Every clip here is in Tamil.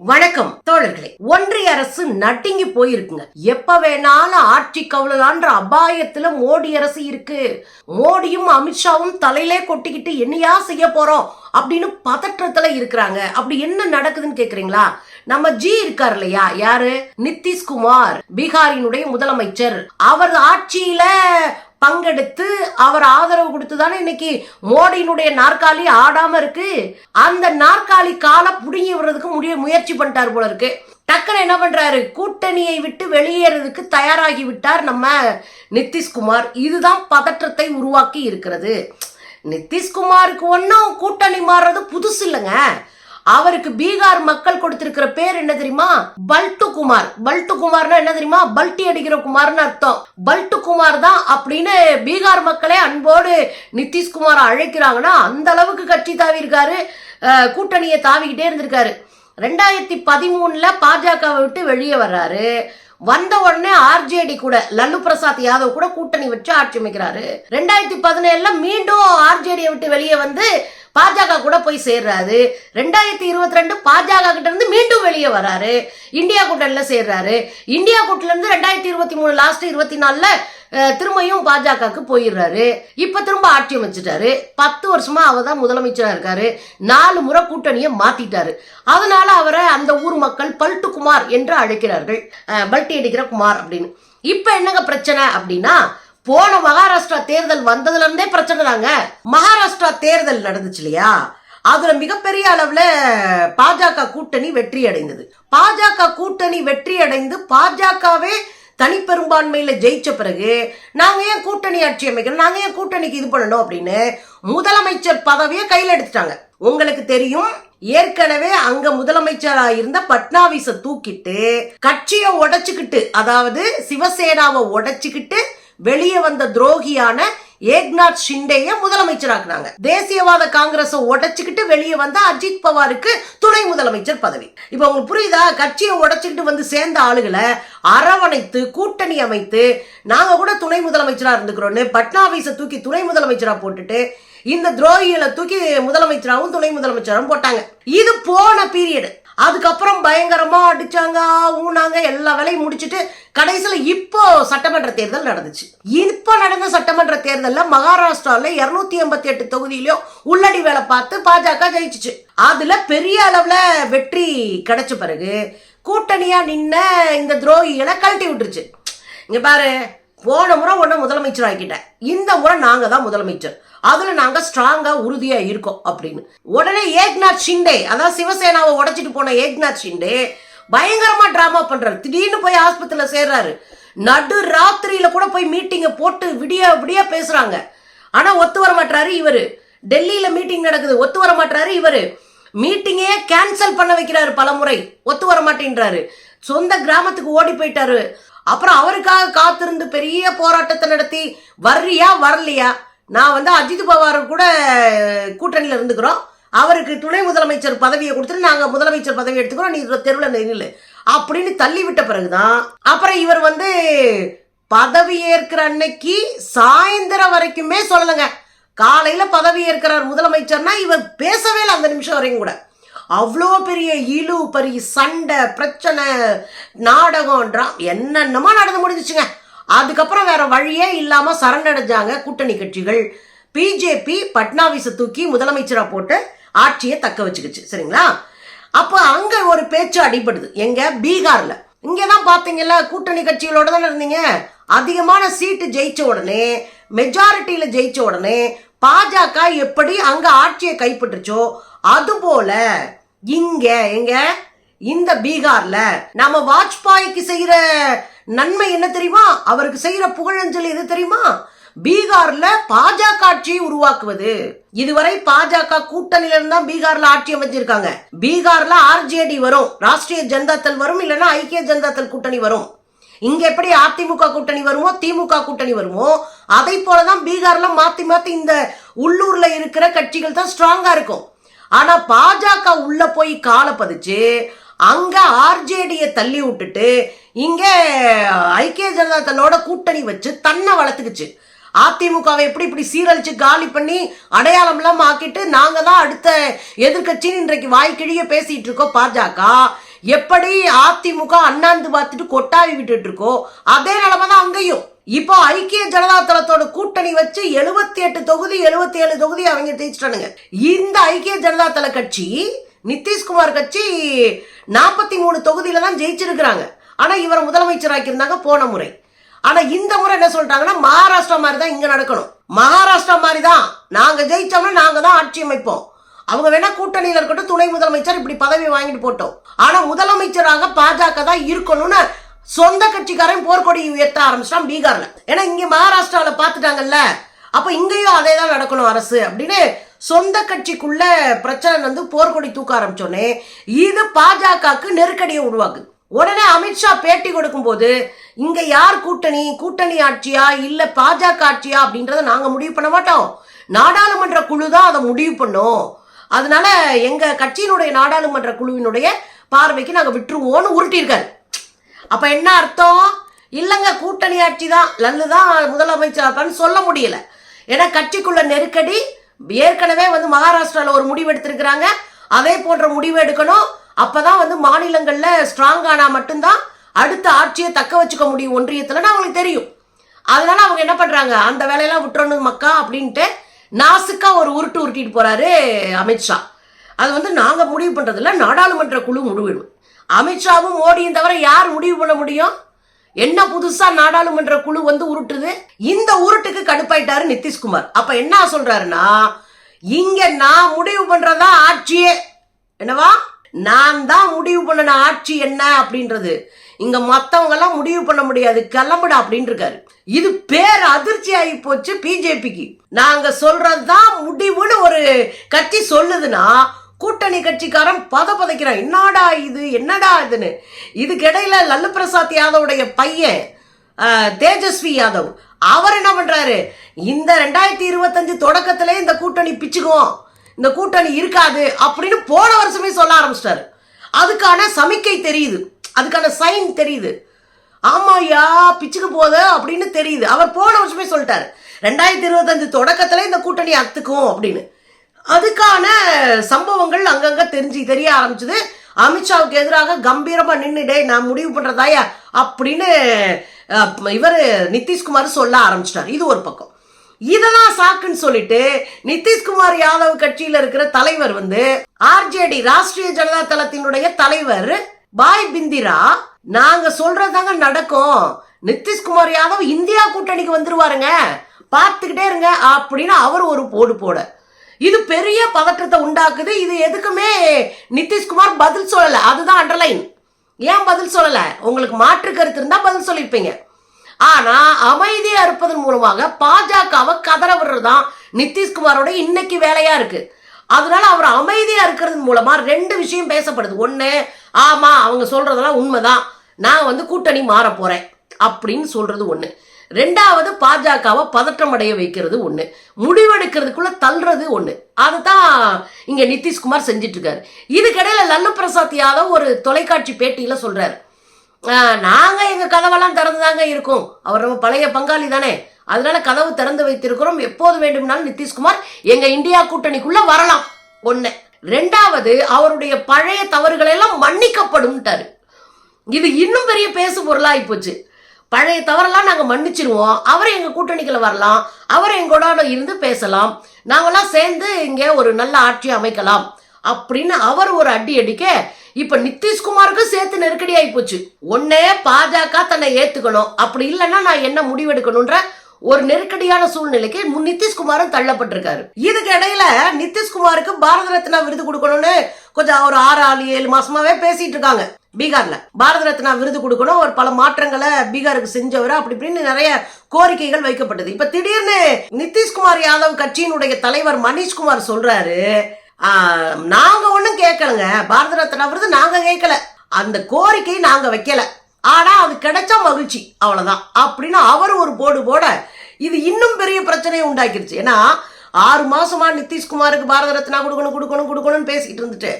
வணக்கம் தோழர்களே. ஒன்றிய அரசு நட்டுங்கி போயிருக்குங்க. எப்ப வேணாலும் ஆட்சி கவுளலான்ற அபாயத்துல மோடி அரசு இருக்கு. மோடியும் அமித்ஷாவும் தலையிலே கொட்டிக்கிட்டு என்னையா செய்ய போறோம் அப்படின்னு பதற்றத்துல இருக்கிறாங்க. அப்படி என்ன நடக்குதுன்னு கேக்குறீங்களா? நம்ம ஜி இருக்கார் இல்லையா? யாரு? நிதிஷ்குமார் பீகாரினுடைய முதலமைச்சர். அவர் ஆட்சியில பங்கெடுத்து அவர் ஆதரவு கொடுத்து தானே இன்னைக்கு மோடியினுடைய நாற்காலி ஆடாம இருக்கு? அந்த நாற்காலி காலை புடுங்கி விடுறதுக்கு முடிய முயற்சி பண்ணிட்டார் போல இருக்கு. டக்குன்னு என்ன பண்றாரு? கூட்டணியை விட்டு வெளியேறதுக்கு தயாராகி விட்டார் நம்ம நிதிஷ்குமார். இதுதான் பதற்றத்தை உருவாக்கி இருக்கிறது. நிதிஷ்குமாருக்கு ஒன்றும் கூட்டணி மாறுறது புதுசு இல்லைங்க அவருக்கு பீகார் மக்கள் கொடுத்திருக்கிற பேர் என்ன தெரியுமா? பல்ட்டு குமார் பல்ட்டு குமார்னா என்ன தெரியுமா? பல்டி அடிக்கிற குமார்னு அர்த்தம். பல்ட்டு குமார் தான் அப்படின்னு பீகார் மக்களே அன்போடு நிதிஷ்குமார் அழைக்கிறாங்கன்னா அந்த அளவுக்கு கட்சி தாவி இருக்காரு கூட்டணியை தாவிக்கிட்டே இருந்திருக்காரு. ரெண்டாயிரத்தி பதிமூணுல பாஜகவை விட்டு வெளியே வர்றாரு. வந்த உடனே ஆர்ஜேடி கூட லல்லு பிரசாத் யாதவ் கூட கூட்டணி வச்சு ஆட்சி அமைக்கிறாரு. ரெண்டாயிரத்தி பதினேழுல மீண்டும் ஆர்ஜேடியை விட்டு வெளியே வந்து பாஜக கூட போய் சேர்றாரு. ரெண்டாயிரத்தி இருபத்தி ரெண்டு பாஜக கிட்ட இருந்து மீண்டும் வெளியே வராரு. இந்தியா கூட்டணில சேர்றாரு. இந்தியா கூட்டிலிருந்து ரெண்டாயிரத்தி இருபத்தி மூணு லாஸ்ட் இருபத்தி நாலுல திரும்பியும் பாஜகவுக்கு போயிடுறாரு. இப்ப திரும்ப ஆட்சி அமைச்சிட்டாரு. பத்து வருஷமா அவர் தான் முதலமைச்சரா இருக்காரு. நாலு முறை கூட்டணியை மாத்திட்டாரு. அதனால அவரை அந்த ஊர் மக்கள் பல்ட்டு குமார் என்று அழைக்கிறார்கள். பல்ட்டி அடிக்கிற குமார் அப்படின்னு. இப்ப என்னங்க பிரச்சனை அப்படின்னா போன மகாராஷ்டிரா தேர்தல் வந்ததுல இருந்தே பிரச்சனை தாங்க. மகாராஷ்டிரா தேர்தல் நடந்துச்சு இல்லையா? அதுல மிகப்பெரிய அளவுல பாஜக கூட்டணி வெற்றி அடைந்தது. பாஜக கூட்டணி வெற்றி அடைந்து பாஜகவே தனிப்பெரும்பான்மையில ஜெயிச்ச பிறகு நாங்க ஏன் கூட்டணி ஆட்சி அமைக்கணும்? நாங்க ஏன் கூட்டணிக்கு இது பண்ணணும் அப்படின்னு முதலமைச்சர் பதவியை கையில் எடுத்துட்டாங்க. உங்களுக்கு தெரியும் ஏற்கனவே அங்க முதலமைச்சரா இருந்த பட்னாவிஸ தூக்கிட்டு கட்சியை உடைச்சுக்கிட்டு அதாவது சிவசேனாவை உடைச்சுக்கிட்டு வெளியே வந்த துரோகியான ஏக்நாத் ஷிண்டேய முதலமைச்சராக்குனாங்க. தேசியவாத காங்கிரஸை உடைச்சுக்கிட்டு வெளியே வந்த அஜித் பவாருக்கு துணை முதலமைச்சர் பதவி. இப்போ உங்களுக்கு புரியுதா? கட்சியை உடைச்சுக்கிட்டு வந்து சேர்ந்த ஆளுகளை அரவணைத்து கூட்டணி அமைத்து நாங்க கூட துணை முதலமைச்சரா இருந்துக்கிறோன்னு பட்னாவிஸை தூக்கி துணை முதலமைச்சரா போட்டுட்டு இந்த துரோகிகளை தூக்கி முதலமைச்சராகவும் துணை முதலமைச்சராகவும் போட்டாங்க. இது போன பீரியடு அதுக்கப்புறம் பயங்கரமாக அடித்தாங்க ஊனாங்க எல்லா வேலையும் முடிச்சிட்டு கடைசியில் இப்போ சட்டமன்ற தேர்தல் நடந்துச்சு. இப்போ நடந்த சட்டமன்ற தேர்தலில் மகாராஷ்டிராவில் இரநூத்தி எண்பத்தி எட்டு தொகுதியிலையும் உள்ளடி வேலை பார்த்து பாஜக ஜெயிச்சுச்சு. அதில் பெரிய அளவில் வெற்றி கிடைச்ச பிறகு கூட்டணியாக நின்ன இந்த துரோகிகளை கழட்டி விட்டுருச்சு. இங்கே பாரு போன முறை ஒன்று முதலமைச்சர் ஆக்கிட்டேன். இந்த முறை நாங்கள் தான் முதலமைச்சர். அதில் நாங்கள் ஸ்ட்ராங்காக உறுதியாக இருக்கோம் அப்படின்னு. உடனே ஏக்நாத் ஷிண்டே அதாவது சிவசேனாவை உடைச்சிட்டு போன ஏக்நாத் ஷிண்டே பயங்கரமாக ட்ராமா பண்ணுறாரு திடீர்னு போய் ஆஸ்பத்திரியில் சேர்றாரு. நடு ராத்திரியில் கூட போய் மீட்டிங்கை போட்டு விடிய விடிய பேசுகிறாங்க ஆனால் ஒத்து வர மாட்டாரு இவர். டெல்லியில் மீட்டிங் நடக்குது ஒத்து வர மாட்டாரு இவர். மீட்டிங்கே கேன்சல் பண்ண வைக்கிறாரு பலமுறை. ஒத்து வர மாட்டேன்றாரு. சொந்த கிராமத்துக்கு ஓடி போயிட்டாரு. அப்புறம் அவருக்காக காத்திருந்து பெரிய போராட்டத்தை நடத்தி வர்றியா வரலையா? நான் வந்து அஜித் பவார் கூட கூட்டணியில் இருந்துக்கிறோம். அவருக்கு துணை முதலமைச்சர் பதவியை கொடுத்துட்டு நாங்கள் முதலமைச்சர் பதவி எடுத்துக்கிறோம். நீ தெருவில் நில்லு அப்படின்னு தள்ளி விட்ட பிறகுதான் அப்புறம் இவர் வந்து பதவி ஏற்கிற அன்னைக்கு சாயந்தரம் வரைக்குமே சொல்லலைங்க. காலையில் பதவி ஏற்கிறார் முதலமைச்சர்னா இவர் பேசவே இல்லை அந்த நிமிஷம் வரைக்கும் கூட. அவ்வளோ பெரிய இழு பெரிய சண்டை பிரச்சனை நாடகம்ன்றா என்னென்னமோ நடந்து முடிஞ்சிச்சுங்க. அதுக்கப்புறம் வேற வழியே இல்லாமல் சரணடைஞ்சாங்க கூட்டணி கட்சிகள். பிஜேபி பட்னாவிஸை தூக்கி முதலமைச்சராக போட்டு ஆட்சியை தக்க வச்சுக்கிச்சு. சரிங்களா? அப்போ அங்கே ஒரு பேச்சு அடிபடுது. எங்க? பீகார்ல. இங்கே தான் பார்த்தீங்கல்ல கூட்டணி கட்சிகளோட தானே இருந்தீங்க? அதிகமான சீட்டு ஜெயிச்ச உடனே மெஜாரிட்டியில் ஜெயிச்ச உடனே பாஜக எப்படி அங்கே ஆட்சியை கைப்பற்றுச்சோ அதுபோல இங்க எங்க? இந்த பீகார்ல நம்ம வாஜ்பாய்க்கு செய்யற நன்மை என்ன தெரியுமா? அவருக்கு செய்யற புகழஞ்சல் எது தெரியுமா? பீகார்ல பாஜக ஆட்சியை உருவாக்குவது. இதுவரை பாஜக கூட்டணியில இருந்தா பீகார்ல ஆட்சி அமைச்சிருக்காங்க பீகார்ல ஆர்ஜேடி வரும். ராஷ்டிரிய ஜனதா தள் வரும் இல்லைன்னா ஐக்கிய ஜனதா தள் கூட்டணி வரும். இங்க எப்படி அதிமுக கூட்டணி வருமோ திமுக கூட்டணி வருமோ அதை போலதான் பீகார்ல மாத்தி மாத்தி இந்த உள்ளூர்ல இருக்கிற கட்சிகள் தான் ஸ்ட்ராங்கா இருக்கும். ஆனா பாஜக உள்ள போய் காலை பதிச்சு அங்க ஆர்ஜேடியை தள்ளி விட்டுட்டு இங்க ஐக்கிய ஜனதா தளோட கூட்டணி வச்சு தன்னை வளர்த்துக்குச்சு. அதிமுகவை எப்படி இப்படி சீரழிச்சு காலி பண்ணி அடையாளம்லாம் ஆக்கிட்டு நாங்க தான் அடுத்த எதிர்கட்சின்னு இன்றைக்கு வாய்க்கிழிய பேசிட்டு இருக்கோம் பாஜக. எப்படி அதிமுக அண்ணாந்து பார்த்துட்டு கொட்டாவி விட்டுட்டு இருக்கோ அதே நிலைமை தான் அங்கேயும். இப்போ ஐக்கிய ஜனதா தளத்தோட கூட்டணி வச்சு எழுபத்தி எட்டு தொகுதி எழுபத்தி ஏழு தொகுதி அவங்க ஜெயிச்சிட்டானுங்க. இந்த ஐக்கிய ஜனதா தள கட்சி நிதிஷ்குமார் கட்சி நாற்பத்தி மூணு தொகுதியில தான் ஜெயிச்சிருக்கிறாங்க. ஆனா இவரை முதலமைச்சராக்கியிருந்தாங்க போன முறை. ஆனா இந்த முறை என்ன சொல்லிட்டாங்கன்னா மகாராஷ்டிரா மாதிரி தான் இங்க நடக்கணும். மகாராஷ்டிரா மாதிரி தான். நாங்க ஜெயிச்சோம்னா நாங்க தான் ஆட்சி அமைப்போம். அவங்க வேணா கூட்டணியில் இருக்கட்டும் துணை முதலமைச்சர் இப்படி பதவி வாங்கிட்டு போட்டோம். ஆனா முதலமைச்சராக பாஜக தான் இருக்கணும்னு சொந்த கட்சிக்காரன் போர்க்கொடி உயர்த்த ஆரம்பிச்சிட்டான் பீகார்ல. ஏன்னா இங்க மகாராஷ்டிராவில் பாத்துட்டாங்கல்ல அப்ப இங்கேயும் அதே தான் நடக்கணும் அரசு அப்படின்னு சொந்த கட்சிக்குள்ள பிரச்சனை வந்து போர்க்கொடி தூக்க ஆரம்பிச்சோன்னே இது பாஜகவுக்கு நெருக்கடியை உருவாக்குது. உடனே அமித்ஷா பேட்டி கொடுக்கும்போது இங்க யார் கூட்டணி? கூட்டணி ஆட்சியா? இல்ல பாஜக ஆட்சியா? அப்படின்றத நாங்க முடிவு பண்ண மாட்டோம். நாடாளுமன்ற குழு தான் அதை முடிவு பண்ணும். அதனால எங்க கட்சியினுடைய நாடாளுமன்ற குழுவினுடைய பார்வைக்கு நாங்க விட்டுருவோம்னு உருட்டியிருக்காரு. அப்போ என்ன அர்த்தம்? இல்லைங்க கூட்டணி ஆட்சி தான் லல்லு தான் முதலமைச்சர் இருப்பான்னு சொல்ல முடியல. ஏன்னா கட்சிக்குள்ள நெருக்கடி ஏற்கனவே வந்து மகாராஷ்டிராவில் ஒரு முடிவு எடுத்திருக்கிறாங்க. அதே போன்ற முடிவு எடுக்கணும். அப்பதான் வந்து மாநிலங்களில் ஸ்ட்ராங் ஆனால் மட்டும்தான் அடுத்த ஆட்சியை தக்க வச்சுக்க முடியும் ஒன்றியத்துலன்னு அவங்களுக்கு தெரியும். அதனால அவங்க என்ன பண்ணுறாங்க அந்த வேலையெல்லாம் விட்டுறணும் மக்கா அப்படின்ட்டு நாசுக்கா ஒரு உருட்டு உருட்டிட்டு போகிறாரு அமித்ஷா. அது வந்து நாங்கள் முடிவு பண்ணுறதில்ல நாடாளுமன்ற குழு முடிவிடும் அமித்ஷாவும் மோடியும் தவிர யார் முடிவு பண்ண முடியும்? என்ன புதுசா நாடாளுமன்ற குழு வந்து உருட்டுது? இந்த உருட்டுக்கு கடுப்பாயிட்டாரு நிதிஷ்குமார். அப்ப என்ன சொல்றாருன்னா இங்க நான் முடிவு பண்றதா ஆட்சியே. என்னவா? நான் தான் முடிவு பண்ணன ஆட்சி என்ன அப்படின்றது. இங்க மத்தவங்க எல்லாம் முடிவு பண்ண முடியாது. கிளம்புடா அப்படின்னு இருக்காரு இது பேர் அதிர்ச்சி ஆகி போச்சு பிஜேபிக்கு. நாங்க சொல்றதுதான் முடிவுன்னு ஒரு கட்சி சொல்லுதுன்னா கூட்டணி கட்சிக்காரன் பத பதைக்கிறான் என்னடா இது? என்னடா இதுன்னு? இதுக்கு இடையில லல்லு பிரசாத் யாதவுடைய பையன் தேஜஸ்வி யாதவ். அவர் என்ன பண்றாரு? இந்த ரெண்டாயிரத்தி இருபத்தஞ்சு தொடக்கத்திலே இந்த கூட்டணி பிச்சுக்குவோம். இந்த கூட்டணி இருக்காது அப்படின்னு போன வருஷமே சொல்ல ஆரம்பிச்சிட்டாரு. அதுக்கான சமிக்கை தெரியுது. அதுக்கான சைன் தெரியுது. ஆமாய்யா பிச்சுக்கு போகுது அப்படின்னு தெரியுது. அவர் போன வருஷமே சொல்லிட்டாரு. ரெண்டாயிரத்தி இருபத்தஞ்சு தொடக்கத்துல இந்த கூட்டணி அத்துக்கும் அப்படின்னு. அதுக்கான சம்பவங்கள் அங்கங்க தெரிஞ்சு தெரிய ஆரம்பிச்சது. அமித்ஷாவுக்கு எதிராக கம்பீரமா நின்றுடே நான் முடிவு பண்றதாயா? அப்படின்னு இவர் நிதிஷ்குமார் சொல்ல ஆரம்பிச்சிட்டார். இது ஒரு பக்கம். இதெல்லாம் சாக்குன்னு சொல்லிட்டு நிதிஷ்குமார் யாதவ் கட்சியில இருக்கிற தலைவர் வந்து ஆர்ஜேடி ராஷ்டிரிய ஜனதா தளத்தினுடைய தலைவர் பாய் பிந்திரா நாங்க சொல்றதாங்க நடக்கும். நிதிஷ்குமார் யாதவ் இந்தியா கூட்டணிக்கு வந்துருவாருங்க. பார்த்துக்கிட்டே இருங்க அப்படின்னு அவர் ஒரு போடு போட. இது பெரிய பதற்றத்தை உண்டாக்குது. இது எதுக்குமே நிதிஷ்குமார் பதில் சொல்லல. அதுதான் அண்டர்லைன் ஏன் பதில் சொல்லல? உங்களுக்கு மாற்று கருத்து இருந்தா பதில் சொல்லியிருப்பீங்க ஆனா அமைதியாக இருப்பதன் மூலமாக பாஜகவை கதற விடுறதுதான் நிதிஷ்குமாரோட இன்னைக்கு வேலையா இருக்கு. அதனால அவர் அமைதியா இருக்கிறது மூலமா ரெண்டு விஷயம் பேசப்படுது. ஒண்ணு ஆமா அவங்க சொல்றதெல்லாம் உண்மைதான். நான் வந்து கூட்டணி மாற போறேன் அப்படின்னு சொல்றது ஒண்ணு. ரெண்டாவது பாஜகவை பதற்றம் அடைய வைக்கிறது ஒன்று முடிவெடுக்கிறதுக்குள்ள தள்ளுறது ஒன்று அதை தான் இங்கே நிதிஷ்குமார் செஞ்சிட்டு இருக்காரு இதுக்கிடையில லல்லு பிரசாத் யாதவ் ஒரு தொலைக்காட்சி பேட்டியில் சொல்றாரு. நாங்கள் எங்கள் கதவெல்லாம் கதவெல்லாம் திறந்துதாங்க இருக்கோம். அவர் நம்ம பழைய பங்காளி தானே. அதனால கதவு திறந்து வைத்திருக்கிறோம். எப்போது வேண்டும்னாலும் நிதிஷ்குமார் எங்கள் இந்தியா கூட்டணிக்குள்ள வரலாம். ஒன்று ரெண்டாவது அவருடைய பழைய தவறுகளெல்லாம் மன்னிக்கப்படும்ட்டாரு இது இன்னும் பெரிய பேசு பொருளாகி போச்சு பழைய தவறெல்லாம் நாங்கள் மன்னிச்சிருவோம். அவரும் எங்கள் கூட்டணிக்குள்ள வரலாம். அவர் எங்களோட இருந்து பேசலாம். நாங்களாம் சேர்ந்து இங்கே ஒரு நல்ல ஆட்சி அமைக்கலாம். அப்படின்னு அவர் ஒரு அடி அடிக்க இப்ப நிதிஷ்குமாருக்கும் சேர்த்து நெருக்கடி ஆகி போச்சு ஒன்னே பாஜக தன்னை ஏத்துக்கணும். அப்படி இல்லைன்னா நான் என்ன முடிவெடுக்கணும்ன்ற ஒரு நெருக்கடியான சூழ்நிலைக்கு நிதிஷ்குமாரும் தள்ளப்பட்டிருக்காரு. இதுக்கு இடையில நிதிஷ்குமாருக்கு பாரத ரத்னா விருது கொடுக்கணும்னு கொஞ்சம் ஒரு ஆறு ஆறு ஏழு மாசமாவே பேசிட்டு இருக்காங்க. பீகார்ல. பாரத ரத்னா விருது கொடுக்கணும். ஒரு பல மாற்றங்களை பீகாருக்கு செஞ்சவர். அப்படி இப்படின்னு நிறைய கோரிக்கைகள் வைக்கப்பட்டது. இப்ப திடீர்னு நிதிஷ்குமார் யாதவ் கட்சியினுடைய தலைவர் மணிஷ்குமார் சொல்றாரு. ஆஹ், நாங்க ஒண்ணும் கேட்கலங்க. பாரத ரத்னா விருது நாங்க கேட்கல. அந்த கோரிக்கை நாங்க வைக்கல. ஆனா அது கிடைச்சா மகிழ்ச்சி. அவ்வளவுதான். அப்படின்னு அவர் ஒரு போடு போட இது இன்னும் பெரிய பிரச்சனையை உண்டாக்கிருச்சு ஏன்னா ஆறு மாசமா நிதிஷ்குமாருக்கு பாரத ரத்னா கொடுக்கணும் கொடுக்கணும் கொடுக்கணும்னு பேசிக்கிட்டு இருந்துட்டு.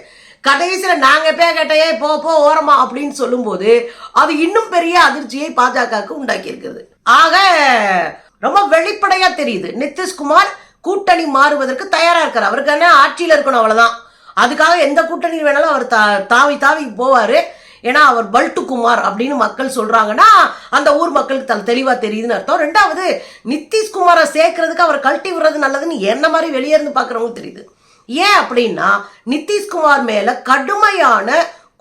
கடைசியில் நாங்கள் பே கேட்டையே போ போ ஓரமா அப்படின்னு சொல்லும்போது அது இன்னும் பெரிய அதிர்ச்சியை பாஜகவுக்கு உண்டாக்கி இருக்கிறது ஆக ரொம்ப வெளிப்படையா தெரியுது. நிதிஷ்குமார் கூட்டணி மாறுவதற்கு தயாரா இருக்கார். அவருக்கு என்ன ஆட்சியில் இருக்கணும் அவ்வளவுதான். அதுக்காக எந்த கூட்டணி வேணாலும் அவர் தா- தாவி தாவி போவாரு. ஏன்னா அவர் பல்ட்டு குமார் அப்படின்னு மக்கள் சொல்றாங்கன்னா அந்த ஊர் மக்களுக்கு தன் தெளிவாக தெரியுதுன்னு அர்த்தம். ரெண்டாவது நிதிஷ்குமாரை சேர்க்கறதுக்கு அவர் கழட்டி விடுறது நல்லதுன்னு என்ன மாதிரி வெளியே இருந்து பாக்குறவங்களுக்கு தெரியுது. ஏன் அப்படின்னா நிதிஷ்குமார் மேல கடுமையான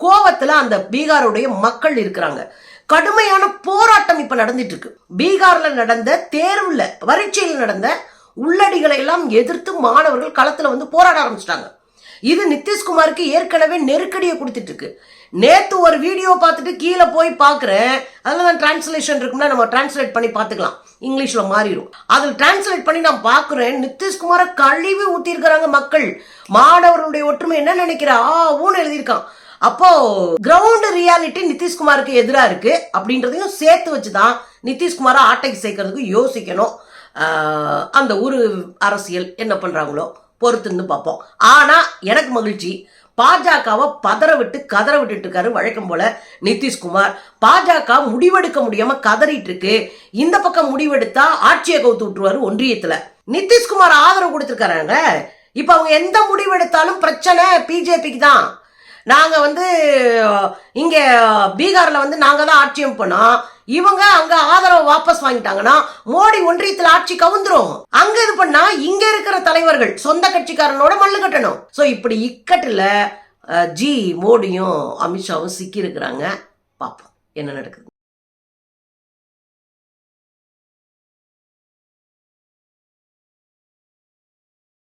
கோவத்துல அந்த பீகாருடைய மக்கள் இருக்கிறாங்க. கடுமையான போராட்டம் இப்ப நடந்துட்டு இருக்கு பீகார்ல நடந்த தேர்வுல பரீட்சையில் நடந்த உள்ளடிகளை எல்லாம் எதிர்த்து மாணவர்கள் களத்துல வந்து போராட ஆரம்பிச்சிட்டாங்க. இது நிதிஷ்குமாருக்கு ஏற்கனவே நெருக்கடியை கொடுத்துட்டு இருக்கு நேத்து ஒரு வீடியோ பார்த்துட்டு கீழே போய் பார்க்குறேன். அதில் தான் டிரான்ஸ்லேஷன் இருக்கும்னா நம்ம டிரான்ஸ்லேட் பண்ணி பார்த்துக்கலாம். இங்கிலீஷில் மாறிடும். அதில் டிரான்ஸ்லேட் பண்ணி நான் பார்க்குறேன். நிதிஷ்குமாரை கழிவு ஊற்றிருக்கிறாங்க மக்கள். மாணவர்களுடைய ஒற்றுமை என்ன நினைக்கிறா? ஆ ஊன்னு எழுதியிருக்கான். அப்போ கிரவுண்ட் ரியாலிட்டி நிதிஷ்குமாருக்கு எதிராக இருக்கு அப்படின்றதையும் சேர்த்து வச்சு தான் நிதிஷ்குமாரை ஆட்டைக்கு சேர்க்கறதுக்கு யோசிக்கணும். ஆஹ் அந்த ஊர் அரசியல் என்ன பண்றாங்களோ பொறுத்துன்னு பார்ப்போம். ஆனா எனக்கு மகிழ்ச்சி. பாஜகவை பதற விட்டு கதற விட்டுட்டு இருக்காரு வழக்கம் போல நிதிஷ்குமார். பாஜக முடிவெடுக்க முடியாம கதறிட்டு இருக்கு இந்த பக்கம் முடிவெடுத்தா ஆட்சியை கவுத்து விட்டுருவாரு ஒன்றியத்துல. நிதிஷ்குமார் ஆதரவு கொடுத்துருக்காங்க இப்ப அவங்க எந்த முடிவெடுத்தாலும் பிரச்சனை பிஜேபிக்கு தான். நாங்கள் வந்து இங்கே பீகாரில் வந்து நாங்கள் தான் ஆட்சியம் பண்ணோம் இவங்க அங்க ஆதரவு வாபஸ் வாங்கிட்டாங்கன்னா மோடி ஒன்றியத்துல ஆட்சி கவுந்துரும். அங்க இது பண்ணா இங்க இருக்கிற தலைவர்கள் சொந்த கட்சிக்காரனோட மல்லு கட்டணும். சோ இப்படி இக்கட்டுல ஜி மோடியும் அமித்ஷாவும் சிக்கி இருக்கிறாங்க பாப்போம் என்ன நடக்குது.